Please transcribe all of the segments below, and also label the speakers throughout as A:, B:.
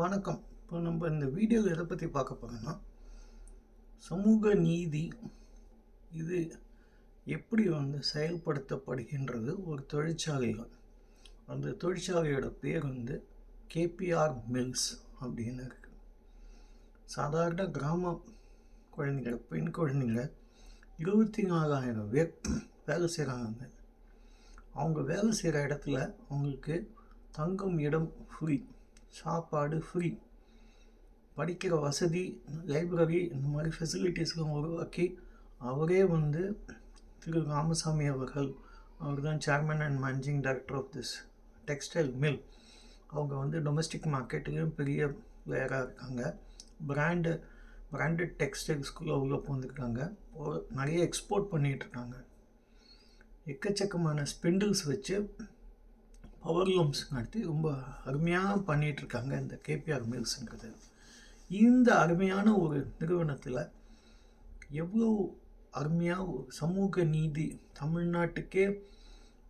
A: வணக்கம். இப்போ நம்ம இந்த வீடியோவில் எதை பற்றி பார்க்க போகிறோம்னா சமூக நீதி இது எப்படி வந்து செயல்படுத்தப்படுகின்றது ஒரு தொழிற்சாலைகள். அந்த தொழிற்சாலையோட பேர் வந்து கேபிஆர் மில்ஸ் அப்படின்னு இருக்குது சாதாரண கிராம குழந்தைங்க பெண் குழந்தைங்க இருபத்தி நாலாயிரம் பேர் வேலை செய்கிறாங்க அவங்க வேலை செய்கிற இடத்துல அவங்களுக்கு தங்கும் இடம் ஃப்ரீ சாப்பாடு ஃப்ரீ படிக்கிற வசதி லைப்ரரி இந்த மாதிரி ஃபெசிலிட்டிஸ்லாம் உருவாக்கி அவரே வந்து திரு ராமசாமி அவர்கள் அவர் தான் chairman and managing director of this textile mill அவங்க வந்து டொமஸ்டிக் மார்க்கெட்டுலேயும் பெரிய பிளேயராக இருக்காங்க. பிராண்டு பிராண்டட் டெக்ஸ்டைல்ஸ்குள்ளே உள்ளே போந்துருக்காங்க. நிறைய எக்ஸ்போர்ட் பண்ணிகிட்ருக்காங்க எக்கச்சக்கமான ஸ்பிண்டில்ஸ் வச்சு பவர் லூம்ஸ் நடத்தி ரொம்ப அருமையாக பண்ணிகிட்ருக்காங்க இந்த கேபிஆர் மில்ஸுங்கிறது இந்த அருமையான ஒரு நிறுவனத்தில் எவ்வளோ அருமையாக ஒரு சமூக நீதி தமிழ்நாட்டுக்கே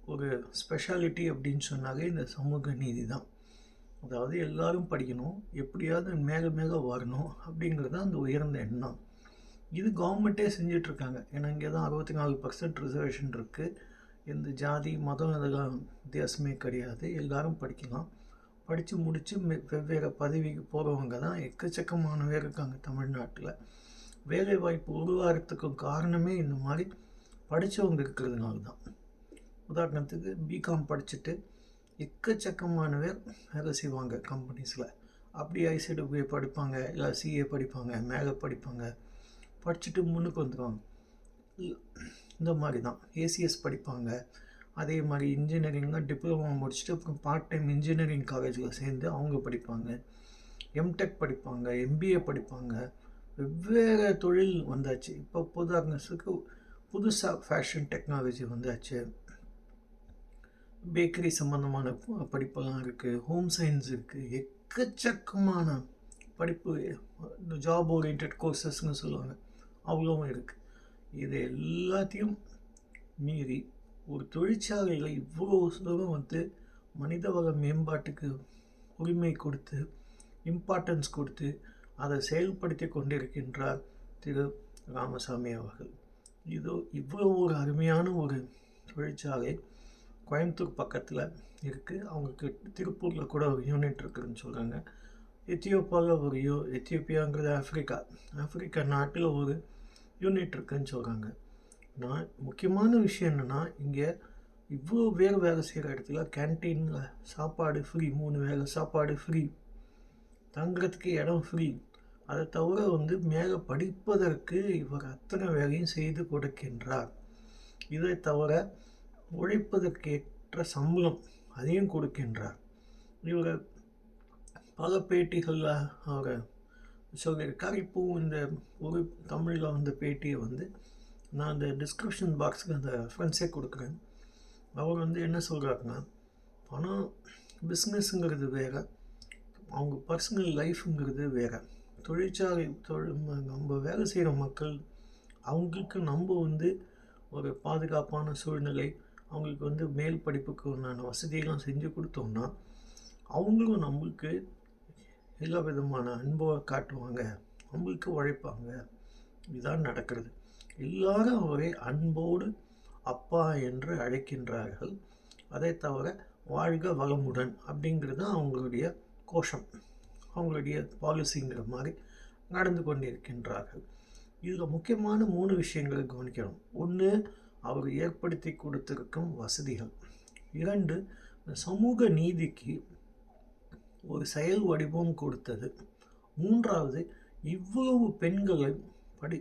A: ஒரு ஸ்பெஷாலிட்டி அப்படின்னு சொன்னாலே இந்த சமூக நீதி தான். அதாவது எல்லாரும் படிக்கணும் எப்படியாவது மேலே மேலே வரணும் அப்படிங்கிறது தான் அந்த உயர்ந்த எண்ணம். இது கவர்மெண்ட்டே செஞ்சிட்ருக்காங்க ஏன்னா இங்கே தான் அறுபத்தி நாலு பர்சன்ட் ரிசர்வேஷன் இருக்குது எந்த ஜாதி மதம் இதெல்லாம் வித்தியாசமே கிடையாது. எல்லாரும் படிக்கலாம். படித்து முடித்து வெவ்வேறு பதவிக்கு போகிறவங்க தான் எக்கச்சக்கமான பேர் இருக்காங்க தமிழ்நாட்டில். வேலைவாய்ப்பு உருவாகிறதுக்கும் காரணமே இந்த மாதிரி படித்தவங்க இருக்கிறதுனால தான். உதாரணத்துக்கு பிகாம் படிச்சுட்டு எக்கச்சக்கமான பேர் வேலை செய்வாங்க கம்பெனிஸில் அப்படி ஐசைடு படிப்பாங்க இல்லை சிஏ படிப்பாங்க மேலே படிப்பாங்க. படிச்சுட்டு முன்னுக்கு வந்துடுவாங்க இந்த மாதிரி தான் ஏசிஎஸ் படிப்பாங்க. அதே மாதிரி இன்ஜினியரிங்காக டிப்ளமோ முடிச்சுட்டு அப்புறம் பார்ட் டைம் இன்ஜினியரிங் காலேஜில் சேர்ந்து அவங்க படிப்பாங்க. எம்டெக் படிப்பாங்க. எம்பிஏ படிப்பாங்க. வெவ்வேறு தொழில் வந்தாச்சு. இப்போ உதாரணத்துக்கு புதுசாக ஃபேஷன் டெக்னாலஜி வந்தாச்சு. பேக்கரி சம்மந்தமான படிப்பெல்லாம் இருக்குது ஹோம் சயின்ஸ் இருக்குது எக்கச்சக்கமான படிப்பு இந்த ஜாப் ஓரியன்ட் கோர்சஸ்ன்னு சொல்லுவாங்க. அவ்வளோவும் இருக்குது இது எல்லாத்தையும் மீறி ஒரு தொழிற்சாலையில் இவ்வளோ தூரம் வந்து மனிதவள மேம்பாட்டுக்கு உரிமை கொடுத்து இம்பார்ட்டன்ஸ் கொடுத்து அதை செயல்படுத்தி கொண்டிருக்கின்றார் திரு ராமசாமி அவர்கள். இதோ இவ்வளோ ஒரு அருமையான ஒரு தொழிற்சாலை கோயம்புத்தூர் பக்கத்தில் இருக்குது அவங்களுக்கு திருப்பூரில் கூட ஒரு யூனிட் இருக்குதுன்னு சொல்கிறாங்க எத்தியோப்பாவில் ஒரு யூ எத்தியோப்பியாங்கிறது ஆஃப்ரிக்கா ஆஃப்ரிக்கா நாட்டில் ஒரு யூனிட் இருக்குன்னு சொல்கிறாங்க நான் முக்கியமான விஷயம் என்னென்னா இங்கே இவ்வளோ பேர் வேலை செய்கிற இடத்துல கேன்டீனில் சாப்பாடு ஃப்ரீ மூணு வேலை சாப்பாடு ஃப்ரீ தங்குறதுக்கு இடம் ஃப்ரீ அதை தவிர வந்து மேலே படிப்பதற்கு இவர் அத்தனை வேலையும் செய்து கொடுக்கின்றார். இதை தவிர உழைப்பதற்கேற்ற சம்பளம் அதையும் கொடுக்கின்றார். இவர் பல பேட்டிகளில் அவரை சொல்லியிருக்கார் இப்போது இந்த ஒரு தமிழில் வந்த பேட்டியை வந்து நான் அந்த டிஸ்கிரிப்ஷன் பாக்ஸுக்கு அந்த ரெஃபரன்ஸே கொடுக்குறேன். அவர் வந்து என்ன சொல்கிறாருன்னா பணம் பிஸ்னஸ்ங்கிறது வேறு அவங்க பர்சனல் லைஃப்ங்கிறது வேறு. தொழிற்சாலை தொழில் நம்ம வேலை செய்கிற மக்கள் அவங்களுக்கு நம்ம வந்து ஒரு பாதுகாப்பான சூழ்நிலை அவங்களுக்கு வந்து மேல் படிப்புக்கு உண்டான வசதியெல்லாம் செஞ்சு கொடுத்தோம்னா அவங்களும் நம்மளுக்கு எல்லா விதமான அன்பை காட்டுவாங்க அன்புக்கு உழைப்பாங்க. இதுதான் நடக்கிறது. எல்லாரும் அவரை அன்போடு அப்பா என்று அழைக்கின்றார்கள். அதை தவிர வாழ்க வளமுடன் அப்படிங்கிறது தான் அவங்களுடைய கோஷம். அவங்களுடைய பாலிசிங்கிற மாதிரி நடந்து கொண்டிருக்கின்றார்கள். இதில் முக்கியமான மூணு விஷயங்களை கவனிக்கணும். ஒன்று அவர் ஏற்படுத்தி கொடுத்திருக்கும் வசதிகள். இரண்டு சமூக நீதிக்கு ஒரு செயல் வடிவம் கொடுத்தது. மூன்றாவது இவ்வளவு பெண்களை படி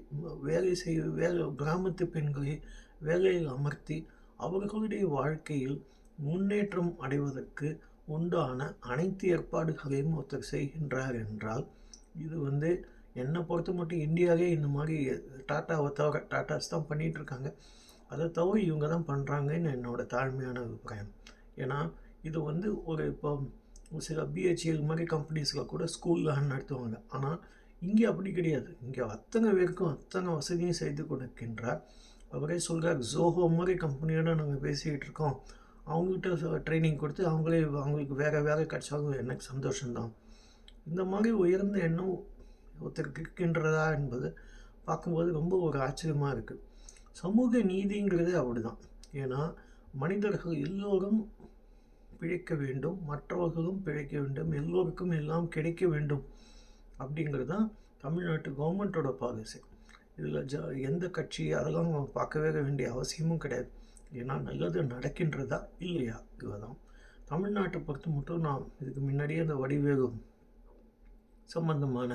A: வேலை செய்ய வேலை கிராமத்து பெண்களை வேலையில் அமர்த்தி அவர்களுடைய வாழ்க்கையில் முன்னேற்றம் அடைவதற்கு உண்டான அனைத்து ஏற்பாடுகளையும் ஒருத்தர் செய்கின்றார் என்றால் இது வந்து என்னை பொறுத்த மட்டும் இந்தியாவே இந்த மாதிரி டாட்டாவை தவிர டாட்டாஸ் தான் பண்ணிகிட்ருக்காங்க. அதை தவிர இவங்க தான் பண்ணுறாங்கன்னு என்னோட தாழ்மையான அபிப்பிராயம். ஏன்னா இது வந்து ஒரு இப்போ சில பிஹெச்எல் மாதிரி கம்பெனிஸில் கூட ஸ்கூல்லாம் நடத்துவாங்க. ஆனால் இங்கே அப்படி கிடையாது. இங்கே அத்தனை பேருக்கும் அத்தனை வசதியும் செய்து கொடுக்கின்றார் அவரே சொல்கிறார் ஜோஹோ மாதிரி கம்பெனியோட நாங்கள் பேசிக்கிட்டு இருக்கோம். அவங்ககிட்ட ட்ரைனிங் கொடுத்து அவங்களே அவங்களுக்கு வேறு வேறு கிடைச்சாலும் எனக்கு சந்தோஷம்தான். இந்த மாதிரி உயர்ந்த எண்ணம் ஒருத்தருக்கு இருக்கின்றதா என்பது பார்க்கும்போது ரொம்ப ஒரு ஆச்சரியமாக இருக்குது சமூக நீதிங்கிறது அப்படிதான். ஏன்னா மனிதர்கள் எல்லோரும் பிழைக்க வேண்டும் மற்றவர்களும் பிழைக்க வேண்டும் எல்லோருக்கும் எல்லாம் கிடைக்க வேண்டும் அப்படிங்கிறது தான் தமிழ்நாட்டு கவர்மெண்ட்டோட பாலிசி இதில் ஜ எந்த கட்சி அதெல்லாம் பார்க்கவே வேண்டிய அவசியமும் கிடையாது. ஏன்னா நல்லது நடக்கின்றதா இல்லையா? இதுதான். தமிழ்நாட்டை பொறுத்த மட்டும் நான் இதுக்கு முன்னாடியே அந்த வடிவேகம் சம்பந்தமான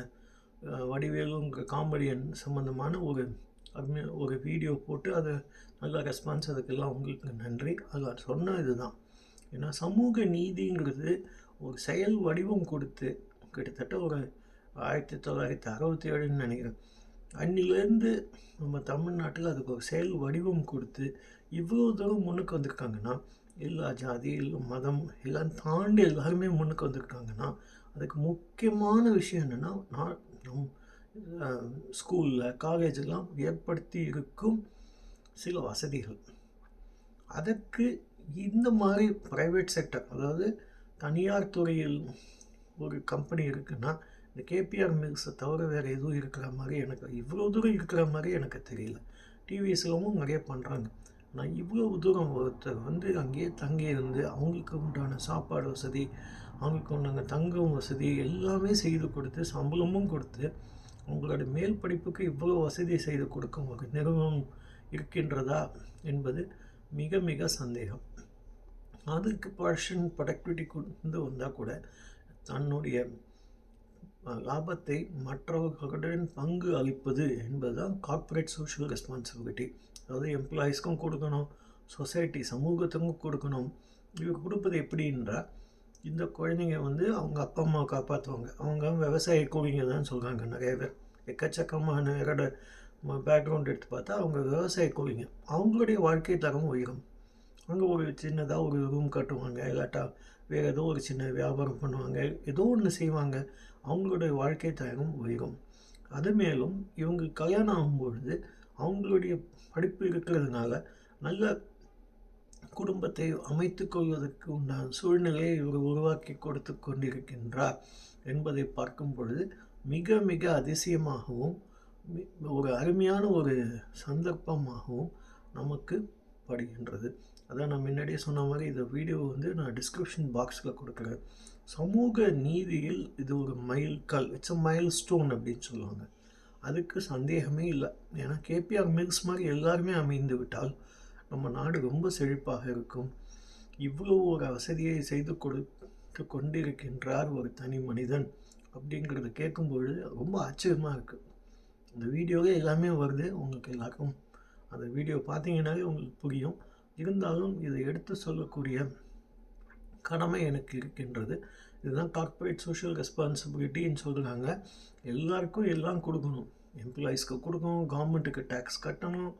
A: அஹ், வடிவேலுங்கிற காமெடியன் சம்பந்தமான ஒரு அருமையாக ஒரு வீடியோ போட்டு அதை நல்ல ரெஸ்பான்ஸ் அதுக்கெல்லாம் உங்களுக்கு நன்றி. அதில் சொன்ன இதுதான். ஏன்னா சமூக நீதிங்கிறது ஒரு செயல் வடிவம் கொடுத்து கிட்டத்தட்ட ஒரு ஆயிரத்தி தொள்ளாயிரத்தி அறுபத்தி ஏழுன்னு நினைக்கிறேன். அன்னிலேருந்து நம்ம தமிழ்நாட்டில் அதுக்கு ஒரு செயல் வடிவம் கொடுத்து இவ்வளோ தூரம் முன்னுக்கு வந்திருக்காங்கன்னா எல்லா ஜாதி எல்லா மதம் எல்லாம் தாண்டி எல்லாருமே முன்னுக்கு வந்திருக்காங்கன்னா அதுக்கு முக்கியமான விஷயம் என்னென்னா நான் நம் ஸ்கூலில் காலேஜெல்லாம் ஏற்படுத்தி இருக்கும் சில வசதிகள். அதற்கு இந்த மாதிரி ப்ரைவேட் செக்டர் அதாவது தனியார் துறையில் ஒரு கம்பெனி இருக்குன்னா இந்த கேபிஆர் மில்ஸை தவிர வேறு எதுவும் இருக்கிற மாதிரி எனக்கு இவ்வளோ தூரம் இருக்கிற மாதிரி எனக்கு தெரியல. டிவிஎஸ்லவும் நிறைய பண்ணுறாங்க ஆனால் இவ்வளோ தூரம் ஒருத்தர் வந்து அங்கேயே தங்கி இருந்து அவங்களுக்கு உண்டான சாப்பாடு வசதி அவங்களுக்கு உண்டான தங்கும் வசதி எல்லாமே செய்து கொடுத்து சம்பளமும் கொடுத்து அவங்களோட மேல் படிப்புக்கு இவ்வளோ வசதி செய்து கொடுக்கும் ஒரு நிறுவனம் இருக்கின்றதா என்பது மிக மிக சந்தேகம். அதுக்கு பர்ஷன் ப்ரொடக்டிவிட்டி கொண்டு வந்தால் கூட தன்னுடைய லாபத்தை மற்றவர்களுடன் பங்கு அளிப்பது என்பது தான் கார்ப்பரேட் சோஷியல் ரெஸ்பான்சிபிலிட்டி அதாவது எம்ப்ளாயீஸ்க்கும் கொடுக்கணும் சொசைட்டி சமூகத்துக்கும் கொடுக்கணும். இவங்க கொடுப்பது எப்படின்றா இந்த குழந்தைங்க வந்து அவங்க அப்பா அம்மாவை காப்பாற்றுவாங்க அவங்க விவசாய கூலிங்க தான் சொல்கிறாங்க நிறைய பேர். எக்கச்சக்கமான பேக்ரவுண்ட் எடுத்து பார்த்தா அவங்க விவசாய கூலிங்க. அவங்களுடைய வாழ்க்கை தரம் உயரும். அங்கே ஒரு சின்னதாக ஒரு ரூம் கட்டுவாங்க. இல்லாட்டா வேறு ஏதோ ஒரு சின்ன வியாபாரம் பண்ணுவாங்க. ஏதோ ஒன்று செய்வாங்க. அவங்களுடைய வாழ்க்கை தரம் உயரும். அது மேலும் இவங்க கல்யாணம் ஆகும்பொழுது அவங்களுடைய படிப்பு இருக்கிறதுனால நல்ல குடும்பத்தை அமைத்து கொள்வதற்கு உண்டான சூழ்நிலையை இவர் உருவாக்கி கொடுத்து கொண்டிருக்கின்றார் என்பதை பார்க்கும் பொழுது மிக மிக அதிசயமாகவும் ஒரு அருமையான ஒரு சந்தர்ப்பமாகவும் நமக்கு படுகின்றது. அதான் நான் முன்னாடியே சொன்ன மாதிரி இந்த வீடியோ வந்து நான் டிஸ்கிரிப்ஷன் பாக்ஸில் கொடுக்குறேன். சமூக நீதியில் இது ஒரு மைல் கல் இட்ஸ் அ மைல் ஸ்டோன் அப்படின்னு சொல்லுவாங்க. அதுக்கு சந்தேகமே இல்லை. ஏன்னா கேபிஆர் மில்ஸ் மாதிரி எல்லாருமே அமைந்து விட்டால் நம்ம நாடு ரொம்ப செழிப்பாக இருக்கும். இவ்வளோ ஒரு வசதியை செய்து கொடுத்து கொண்டிருக்கின்றார் ஒரு தனி மனிதன் அப்படிங்கிறத கேட்கும்பொழுது ரொம்ப ஆச்சரியமாக இருக்குது இந்த வீடியோவே எல்லாமே வருது. உங்களுக்கு எல்லாருக்கும் அந்த வீடியோ பார்த்தீங்கன்னாலே உங்களுக்கு புரியும். இருந்தாலும் இதை எடுத்து சொல்லக்கூடிய கடமை எனக்கு இருக்கின்றது. இதுதான் கார்ப்பரேட் சோஷியல் ரெஸ்பான்சிபிலிட்டின்னு சொல்கிறாங்க எல்லாருக்கும் எல்லாம் கொடுக்கணும். எம்ப்ளாயீஸ்க்கு கொடுக்கணும் கவர்மெண்ட்டுக்கு டேக்ஸ் கட்டணும்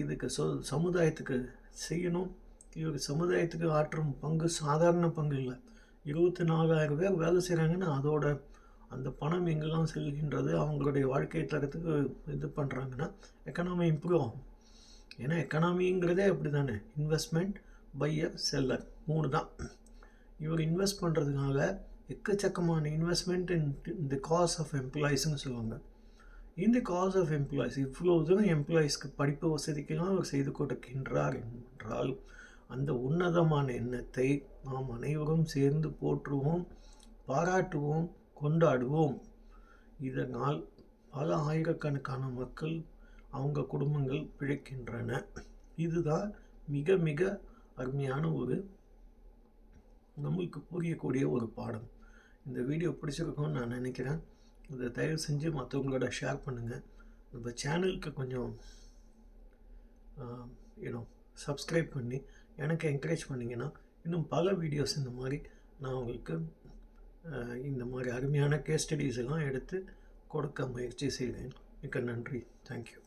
A: இதுக்கு சொ சமுதாயத்துக்கு செய்யணும். இவங்க சமுதாயத்துக்கு ஆற்றும் பங்கு சாதாரண பங்கு இல்லை. இருபத்தி நாலாயிரம் பேர் வேலை செய்கிறாங்கன்னா அதோட அந்த பணம் எங்கெல்லாம் செல்கின்றது அவங்களுடைய வாழ்க்கை தரத்துக்கு இது பண்ணுறாங்கன்னா எக்கனாமி இம்ப்ரூவ் ஆகும். ஏன்னா எக்கனாமிங்கிறதே அப்படி தானே இன்வெஸ்ட்மெண்ட் பையர் செல்லர் மூணு தான் இவர் இன்வெஸ்ட் பண்ணுறதுனால எக்கச்சக்கமான investment in the cost of எம்ப்ளாயிஸுன்னு சொல்லுவாங்க. இந்த காஸ் ஆஃப் எம்ப்ளாயிஸ் இவ்வளோ தூரம் எம்ப்ளாயிஸ்க்கு படிப்பு வசதிக்கெல்லாம் அவர் செய்து கொடுக்கின்றார் என்றால் அந்த உன்னதமான எண்ணத்தை நாம் அனைவரும் சேர்ந்து போற்றுவோம் பாராட்டுவோம் கொண்டாடுவோம். இதனால் பல ஆயிரக்கணக்கான மக்கள் அவங்க குடும்பங்கள் பிழைக்கின்றன. இதுதான் மிக மிக அருமையான ஒரு நம்மளுக்கு புரியக்கூடிய ஒரு பாடம். இந்த வீடியோ பிடிச்சிருக்கும்னு நான் நினைக்கிறேன். இதை தயவு செஞ்சு மற்றவங்களோட ஷேர் பண்ணுங்கள் நம்ம சேனலுக்கு கொஞ்சம் யூனோ சப்ஸ்கிரைப் பண்ணி எனக்கு என்கரேஜ் பண்ணிங்கன்னா இன்னும் பல வீடியோஸ் இந்த மாதிரி நான் உங்களுக்கு இந்த மாதிரி அருமையான கேஸ் ஸ்டடீஸ் எல்லாம் எடுத்து கொடுக்க முயற்சி செய்வேன் மிக்க நன்றி. தேங்க்யூ